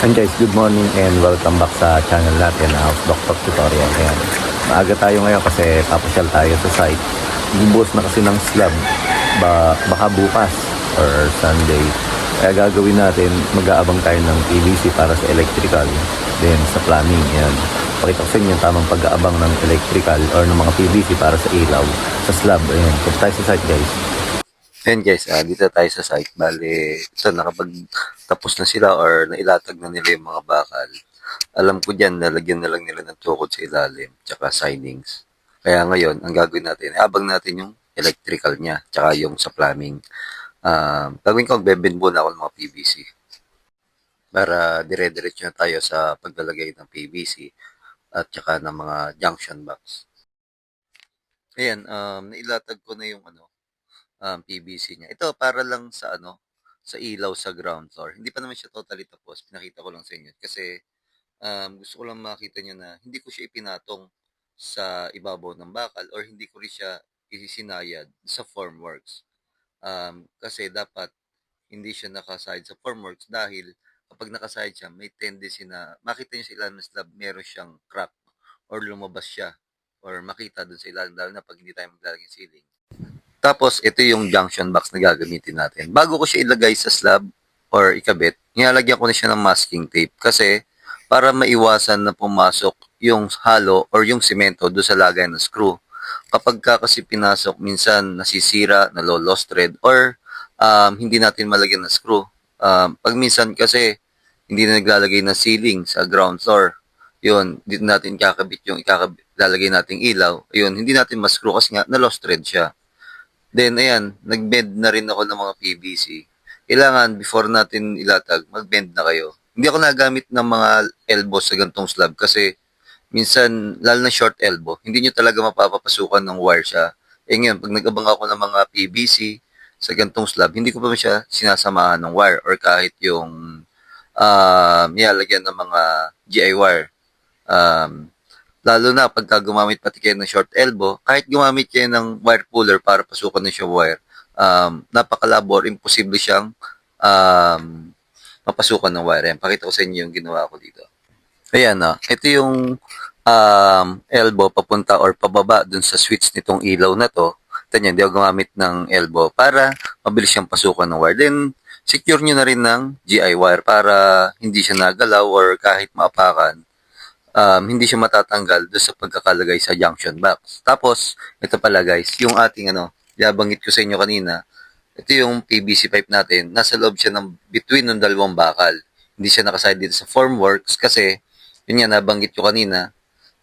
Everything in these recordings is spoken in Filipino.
And guys, good morning and welcome back sa channel natin, House Doctor Tutorial. Ayan. Maaga tayo ngayon kasi papasyal tayo sa site. Bubuhos na kasi ng slab. Ba baka bukas or Sunday. Kaya gagawin natin, mag-aabang tayo ng PVC para sa electrical. Then sa plumbing, yan. Pakita ko sa inyo yung tamang pag-aabang ng electrical or ng mga PVC para sa ilaw, sa slab. Ayan, punta tayo sa site guys. Ayan guys, ah, dito tayo sa site. Bale, ito nakapag-tapos na sila or nailatag na nila yung mga bakal. Alam ko dyan, nalagyan na lang nila ng tukod sa ilalim, tsaka sidings. Kaya ngayon, ang gagawin natin, habang natin yung electrical niya, tsaka yung sa plumbing. Um, gagawin ko, magbebend muna ako ng mga PVC. Para dire-diretso na tayo sa paglalagay ng PVC at tsaka ng mga junction box. Ayan, um, nailatag ko na yung ano, um, PVC niya. Ito para lang sa ano, sa ilaw sa ground floor. Hindi pa naman siya totally tapos. Pinakita ko lang sa inyo kasi um, gusto ko lang makita niyo na hindi ko siya ipinatong sa ibabaw ng bakal or hindi ko rin siya isisinayad sa formworks. Um, kasi dapat hindi siya nakaside sa formworks dahil kapag nakaside siya, may tendency na makita niyo sa ilalim ng slab, meron siyang crack or lumabas siya or makita dun sa ilalim, lalo na pag hindi tayo maglalagay ng ceiling. Tapos, ito yung junction box na gagamitin natin. Bago ko siya ilagay sa slab or ikabit, nilalagyan ko na siya ng masking tape kasi para maiwasan na pumasok yung halo or yung simento do sa lagay ng screw. Kapag ka kasi pinasok, minsan nasisira, nalo-lost thread, or um, hindi natin malagyan ng screw. Um, pag minsan kasi hindi na naglalagay ng ceiling sa ground floor, yun, dito natin kakabit yung ikakabit, lalagay nating ilaw, yun, hindi natin ma-screw kasi nga na-lost thread siya. Then, ayan, nag-bend na rin ako ng mga PVC. Kailangan, before natin ilatag, mag-bend na kayo. Hindi ako nagamit ng mga elbow sa gantong slab kasi minsan, lalo na short elbow, hindi nyo talaga mapapapasukan ng wire siya. Eh ngayon, pag nag-abang ako ng mga PVC sa gantong slab, hindi ko pa siya sinasamahan ng wire or kahit yung um, nilalagyan ng mga GI wire. Um, lalo na pagka gumamit pati kayo ng short elbow, kahit gumamit kayo ng wire puller para pasukan ng yung wire, um, napakalabor, imposible siyang um, mapasukan ng wire. Ayan, pakita ko sa inyo yung ginawa ko dito. Ayan na, ito yung um, elbow papunta or pababa dun sa switch nitong ilaw na to. Ito niya, hindi ako gumamit ng elbow para mabilis siyang pasukan ng wire. Then, secure nyo na rin ng GI wire para hindi siya nagalaw or kahit maapakan um, hindi siya matatanggal doon sa pagkakalagay sa junction box. Tapos, ito pala guys, yung ating ano, yabanggit ko sa inyo kanina, ito yung PVC pipe natin, nasa loob siya ng between ng dalawang bakal. Hindi siya nakaside dito sa formworks kasi, yun nga, nabanggit ko kanina,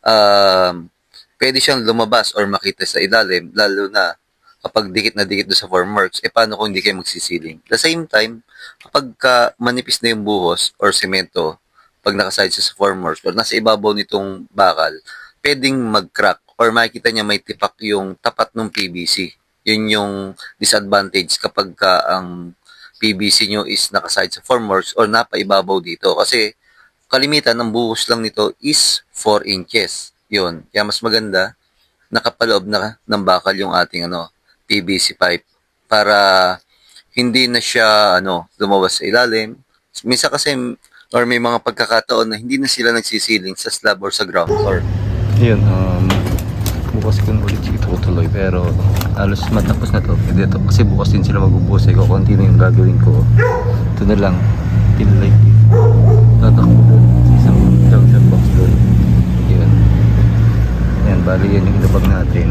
um, pwede siyang lumabas or makita sa ilalim, lalo na kapag dikit na dikit doon sa formworks, eh paano kung hindi kayo magsisiling? The same time, kapag ka manipis na yung buhos or semento, pag nakaside siya sa formworks or nasa ibabaw nitong bakal, pwedeng mag-crack or makikita niya may tipak yung tapat ng PVC. Yun yung disadvantage kapag ka ang PVC nyo is nakaside sa formworks or napaibabaw dito. Kasi kalimitan ng buhos lang nito is 4 inches. Yun. Kaya mas maganda nakapaloob na ng bakal yung ating ano PVC pipe para hindi na siya ano lumabas sa ilalim. Minsan kasi or may mga pagkakataon na hindi na sila nagsisiling sa slab or sa ground floor. Yun, um, bukas ko ulit ito tuloy pero halos matapos na to. Pwede to. Kasi bukas din sila magbubuhos. Ikaw, konti na yung gagawin ko. Ito na lang. Pinlike. Tatakbo doon. Isang junction box doon. Yun. Yan, bali yan yung ilabag natin.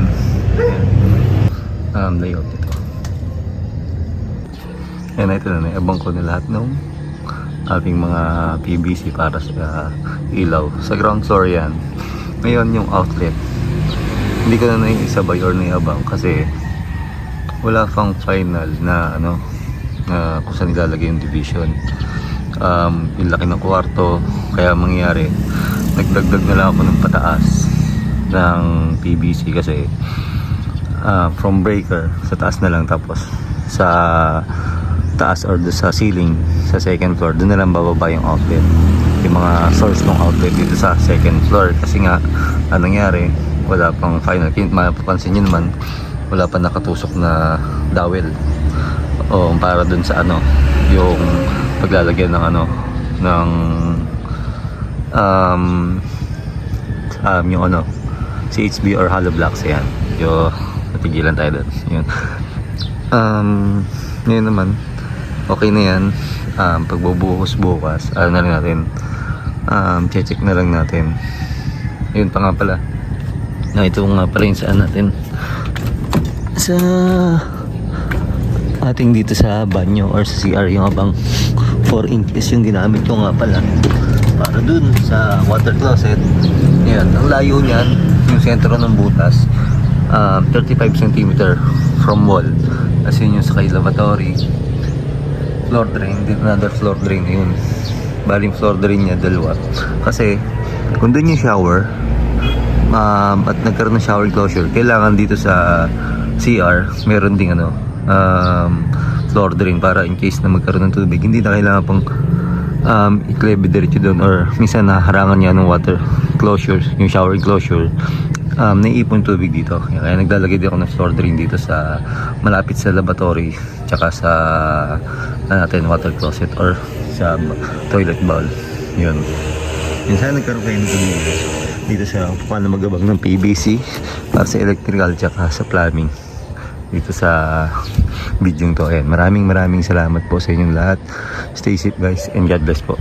Yan, um, layout nito. Yan, ito na. Naibang ko na lahat ng ating mga PVC para sa ilaw. Sa ground floor yan. Ngayon yung outlet. Hindi ko na naiisabay or naiabang kasi wala pang final na ano na kung saan ilalagay yung division. Um, yung laki ng kwarto kaya mangyayari nagdagdag na lang ako ng pataas ng PVC kasi ah, from breaker sa taas na lang tapos sa taas or doon sa ceiling sa second floor doon na lang bababa yung outlet yung mga source ng outlet dito sa second floor kasi nga anong nangyari wala pang final mapapansin nyo naman wala pa nakatusok na dowel o para doon sa ano yung paglalagyan ng ano ng um, um, yung ano, CHB or hollow blocks, yan. Yung, natigilan tayo doon. Yun. Um, ngayon naman, okay na yan. Um, pagbubuhos bukas, ano na lang natin, um, check na lang natin. Yun pa nga pala. Na ito nga pala yung saan natin. Sa ating dito sa banyo or sa CR yung abang 4 inches yung ginamit ko nga pala para dun sa water closet yan ang layo niyan yung sentro ng butas um, 35 cm from wall as yun yung sa kay lavatory floor drain din another floor drain yun. Baling floor drain niya dalawa. Kasi kung dun yung shower um, at nagkaroon ng shower closure kailangan dito sa CR meron ding ano um, floor drain para in case na magkaroon ng tubig. Hindi na kailangan pang um, i-clebe diretso doon or minsan naharangan niya ng water closure yung shower closure um, naiipon tubig dito kaya naglalagay din ako ng floor drain dito sa malapit sa laboratory tsaka sa ano natin water closet or sa toilet bowl yun yun sana nagkaroon kayo nito dito dito sa paano magabang ng PVC para sa electrical tsaka sa plumbing dito sa video to. Ayan, maraming maraming salamat po sa inyong lahat. Stay safe guys and God bless po.